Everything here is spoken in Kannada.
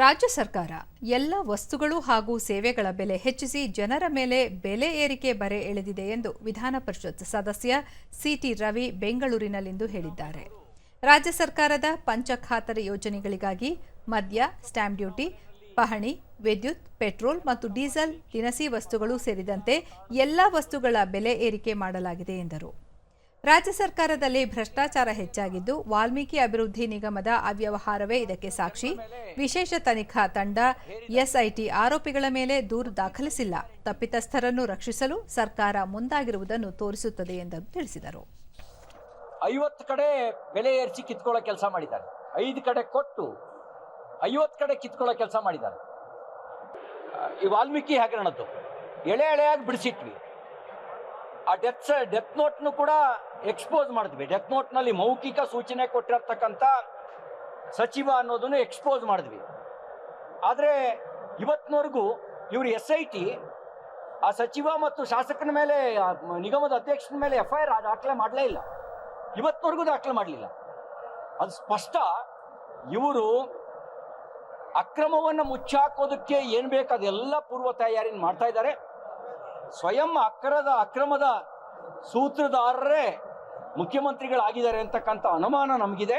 ರಾಜ್ಯ ಸರ್ಕಾರ ಎಲ್ಲ ವಸ್ತುಗಳು ಹಾಗೂ ಸೇವೆಗಳ ಬೆಲೆ ಹೆಚ್ಚಿಸಿ ಜನರ ಮೇಲೆ ಬೆಲೆ ಏರಿಕೆ ಬರೆ ಎಳೆದಿದೆ ಎಂದು ವಿಧಾನ ಪರಿಷತ್ ಸದಸ್ಯ ಸಿಟಿ ರವಿ ಬೆಂಗಳೂರಿನಲ್ಲಿಂದು ಹೇಳಿದ್ದಾರೆ. ರಾಜ್ಯ ಸರ್ಕಾರದ ಪಂಚಖಾತರಿ ಯೋಜನೆಗಳಿಗಾಗಿ ಮದ್ಯ ಸ್ಟ್ಯಾಂಪ್ ಡ್ಯೂಟಿ, ಪಹಣಿ, ವಿದ್ಯುತ್, ಪೆಟ್ರೋಲ್ ಮತ್ತು ಡೀಸೆಲ್, ದಿನಸಿ ವಸ್ತುಗಳು ಸೇರಿದಂತೆ ಎಲ್ಲ ವಸ್ತುಗಳ ಬೆಲೆ ಏರಿಕೆ ಮಾಡಲಾಗಿದೆ ಎಂದರು. ರಾಜ್ಯ ಸರ್ಕಾರದಲ್ಲಿ ಭ್ರಷ್ಟಾಚಾರ ಹೆಚ್ಚಾಗಿದ್ದು ವಾಲ್ಮೀಕಿ ಅಭಿವೃದ್ಧಿ ನಿಗಮದ ಅವ್ಯವಹಾರವೇ ಇದಕ್ಕೆ ಸಾಕ್ಷಿ. ವಿಶೇಷ ತನಿಖಾ ತಂಡ ಎಸ್ಐಟಿ ಆರೋಪಿಗಳ ಮೇಲೆ ದೂರು ದಾಖಲಿಸಿಲ್ಲ. ತಪ್ಪಿತಸ್ಥರನ್ನು ರಕ್ಷಿಸಲು ಸರ್ಕಾರ ಮುಂದಾಗಿರುವುದನ್ನು ತೋರಿಸುತ್ತದೆ ಎಂದು ತಿಳಿಸಿದರು. ಐವತ್ತು ಕಡೆ ಬೆಲೆ ಏರಿಸಿ ಕಿತ್ಕೊಳ್ಳೋ ಕೆಲಸ ಮಾಡಿದ್ದಾರೆ. ಐದು ಕಡೆ ಕೊಟ್ಟು ಐವತ್ತು ಕಡೆ ಕಿತ್ಕೊಳ್ಳೋ ಕೆಲಸ ಮಾಡಿದ್ದಾರೆ. ಈ ವಾಲ್ಮೀಕಿ ಹಗರಣದ್ದು ಎಳೆ ಎಳೆಯಾಗಿ ಬಿಡಿಸಿಟ್ವಿ. ಆ ಡೆತ್ ಡೆತ್ ನೋಟ್ನು ಕೂಡ ಎಕ್ಸ್ಪೋಸ್ ಮಾಡಿದ್ವಿ. ಡೆತ್ ನೋಟ್ನಲ್ಲಿ ಮೌಖಿಕ ಸೂಚನೆ ಕೊಟ್ಟಿರ್ತಕ್ಕಂಥ ಸಚಿವ ಅನ್ನೋದನ್ನು ಎಕ್ಸ್ಪೋಸ್ ಮಾಡಿದ್ವಿ. ಆದರೆ ಇವತ್ತಿನವರೆಗೂ ಇವರು ಎಸ್ ಐ ಟಿ, ಆ ಸಚಿವ ಮತ್ತು ಶಾಸಕನ ಮೇಲೆ ನಿಗಮದ ಅಧ್ಯಕ್ಷನ ಮೇಲೆ ಎಫ್ ಐ ಆರ್ ದಾಖಲೆ ಮಾಡಲೇ ಇಲ್ಲ. ಇವತ್ತಿನವರೆಗೂ ದಾಖಲೆ ಮಾಡಲಿಲ್ಲ. ಅದು ಸ್ಪಷ್ಟ. ಇವರು ಅಕ್ರಮವನ್ನು ಮುಚ್ಚಾಕೋದಕ್ಕೆ ಏನು ಬೇಕು ಅದೆಲ್ಲ ಪೂರ್ವ ತಯಾರಿನ ಮಾಡ್ತಾ ಇದ್ದಾರೆ. ಸ್ವಯಂ ಅಕ್ರದ ಅಕ್ರಮದ ಸೂತ್ರಧಾರರೇ ಮುಖ್ಯಮಂತ್ರಿಗಳಾಗಿದ್ದಾರೆ ಅಂತಕ್ಕಂಥ ಅನುಮಾನ ನಮಗಿದೆ.